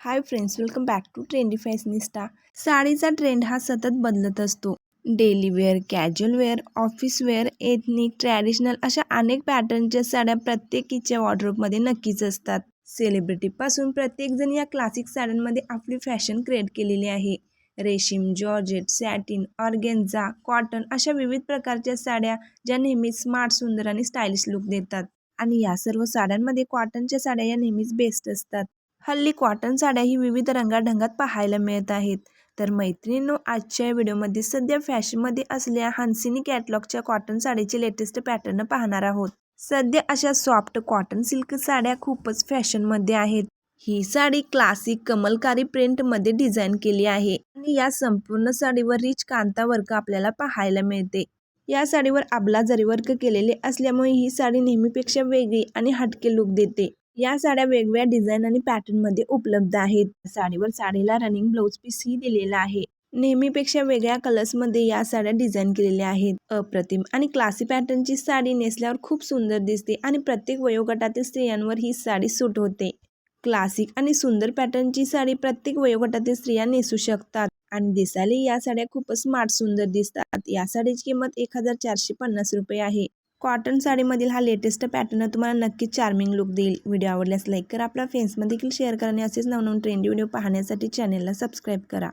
Hi friends welcome back to trendy fashionista साडीचा trend हा सतत बदलत असतो. Daily wear casual wear office wear ethnic traditional अशा अनेक पॅटर्नच्या साड्या प्रत्येकीच्या वॉर्ड्रोबमध्ये नक्कीच असतात. सेलिब्रिटीपासून प्रत्येकजण या क्लासिक साड्यांमध्ये आपली फॅशन क्रिएट केलेली आहे. रेशीम जॉर्जेट सॅटिन ऑर्गेन्झा कॉटन अशा विविध प्रकारच्या साड्या ज्या नेहमीच स्मार्ट सुंदर आणि स्टायलिश लुक देतात. आणि या सर्व साड्यांमध्ये कॉटनच्या साड्या या नेहमीच बेस्ट असतात. हल्ली कॉटन साड्या ही विविध रंगाढंगात पाहायला मिळत आहेत. तर मैत्रिणींनो आजच्या व्हिडिओमध्ये सध्या फॅशनमध्ये असलेल्या हन्सिनी कॅटलॉगच्या कॉटन साडीचे लेटेस्ट पॅटर्न पाहणार आहोत. सध्या अशा सॉफ्ट कॉटन सिल्क साड्या खूपच फॅशनमध्ये आहेत. ही साडी क्लासिक कमलकारी प्रिंटमध्ये डिझाईन केली आहे आणि या संपूर्ण साडीवर रिच कांता वर्क आपल्याला पाहायला मिळते. या साडीवर आबला जरी वर्क केलेले असल्यामुळे ही साडी नेहमीपेक्षा वेगळी आणि हटके लुक देते. या साड्या वेगवेगळ्या डिझाईन आणि पॅटर्नमध्ये उपलब्ध आहेत. साडीवर साडीला रनिंग ब्लाऊज पीस ही दिलेला आहे. नेहमीपेक्षा वेगळ्या कलर्समध्ये या साड्या डिझाईन केलेल्या आहेत. अप्रतिम आणि क्लासी पॅटर्नची साडी नेसल्यावर खूप सुंदर दिसते आणि प्रत्येक वयोगटातील स्त्रियांवर ही साडी सूट होते. क्लासिक आणि सुंदर पॅटर्नची साडी प्रत्येक वयोगटातील स्त्रिया नेसू शकतात आणि दिसायला या साड्या खूपच स्मार्ट सुंदर दिसतात. या साडीची किंमत एक हजार चारशे पन्नास रुपये आहे. कॉटन साडीमधील हा लेटेस्ट पॅटर्न तुम्हाला नक्कीच चार्मिंग लुक देईल. व्हिडिओ आवडल्यास लाईक करा. आपल्या फ्रेंड्समध्ये देखील शेअर करा आणि असेच नवनवीन ट्रेंडी व्हिडिओ पाहण्यासाठी चॅनलला सबस्क्राईब करा.